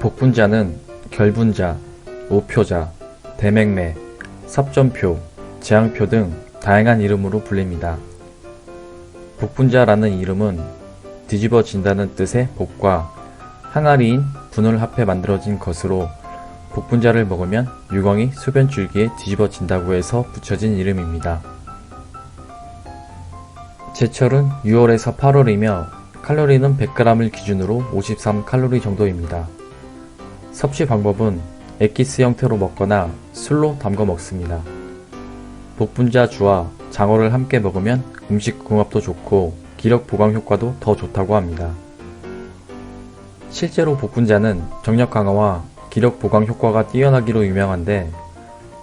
복분자는 결분자, 오표자, 대맹매, 섭전표, 재앙표 등 다양한 이름으로 불립니다. 복분자라는 이름은 뒤집어진다는 뜻의 복과 항아리인 분을 합해 만들어진 것으로 복분자를 먹으면 유광이 소변 줄기에 뒤집어진다고 해서 붙여진 이름입니다. 제철은 6월에서 8월이며 칼로리는 100g을 기준으로 53칼로리 정도입니다. 섭취 방법은 액기스 형태로 먹거나 술로 담궈 먹습니다. 복분자 주와 장어를 함께 먹으면 음식 궁합도 좋고 기력 보강 효과도 더 좋다고 합니다. 실제로 복분자는 정력 강화와 기력 보강 효과가 뛰어나기로 유명한데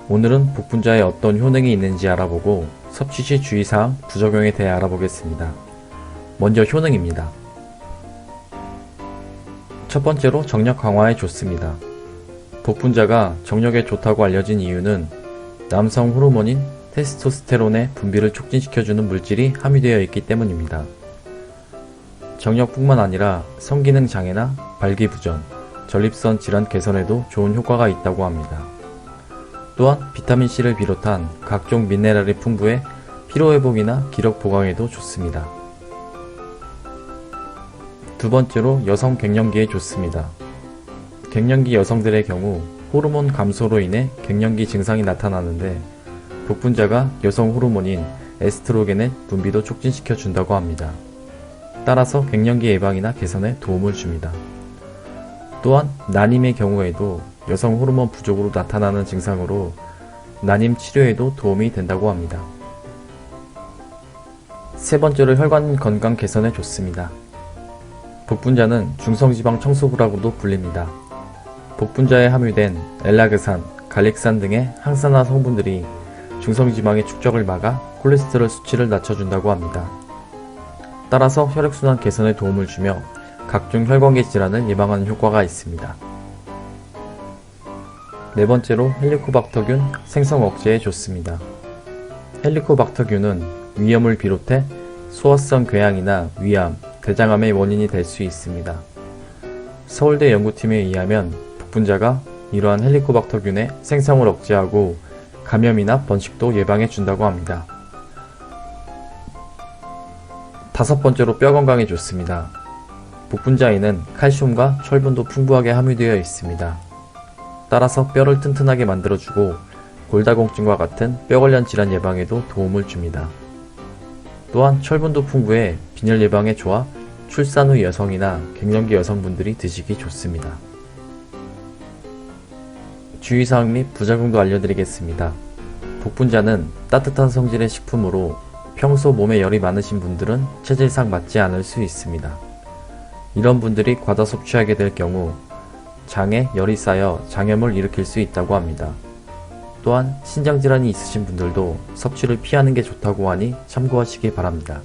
오늘은 복분자에 어떤 효능이 있는지 알아보고 섭취 시 주의사항, 부작용에 대해 알아보겠습니다. 먼저 효능입니다. 첫 번째로 정력 강화에 좋습니다. 복분자가 정력에 좋다고 알려진 이유는 남성 호르몬인 테스토스테론의 분비를 촉진시켜주는 물질이 함유되어 있기 때문입니다. 정력뿐만 아니라 성기능 장애나 발기부전, 전립선 질환 개선에도 좋은 효과가 있다고 합니다. 또한 비타민C를 비롯한 각종 미네랄이 풍부해 피로회복이나 기력 보강에도 좋습니다. 두 번째로 여성 갱년기에 좋습니다. 갱년기 여성들의 경우 호르몬 감소로 인해 갱년기 증상이 나타나는데 복분자가 여성 호르몬인 에스트로겐의 분비도 촉진시켜 준다고 합니다. 따라서 갱년기 예방이나 개선에 도움을 줍니다. 또한 난임의 경우에도 여성 호르몬 부족으로 나타나는 증상으로 난임 치료에도 도움이 된다고 합니다. 세 번째로 혈관 건강 개선에 좋습니다. 복분자는 중성지방 청소부라고도 불립니다. 복분자에 함유된 엘라그산, 갈릭산 등의 항산화 성분들이 중성지방의 축적을 막아 콜레스테롤 수치를 낮춰준다고 합니다. 따라서 혈액순환 개선에 도움을 주며 각종 혈관계 질환을 예방하는 효과가 있습니다. 네 번째로 헬리코박터균 생성 억제에 좋습니다. 헬리코박터균은 위염을 비롯해 소화성 궤양이나 위암, 대장암의 원인이 될 수 있습니다. 서울대 연구팀에 의하면 복분자가 이러한 헬리코박터균의 생성을 억제하고 감염이나 번식도 예방해 준다고 합니다. 다섯 번째로 뼈 건강에 좋습니다. 복분자에는 칼슘과 철분도 풍부하게 함유되어 있습니다. 따라서 뼈를 튼튼하게 만들어주고 골다공증과 같은 뼈 관련 질환 예방에도 도움을 줍니다. 또한 철분도 풍부해 빈혈 예방에 좋아 출산 후 여성이나 갱년기 여성분들이 드시기 좋습니다. 주의사항 및 부작용도 알려드리겠습니다. 복분자는 따뜻한 성질의 식품으로 평소 몸에 열이 많으신 분들은 체질상 맞지 않을 수 있습니다. 이런 분들이 과다 섭취하게 될 경우 장에 열이 쌓여 장염을 일으킬 수 있다고 합니다. 또한 신장질환이 있으신 분들도 섭취를 피하는 게 좋다고 하니 참고하시기 바랍니다.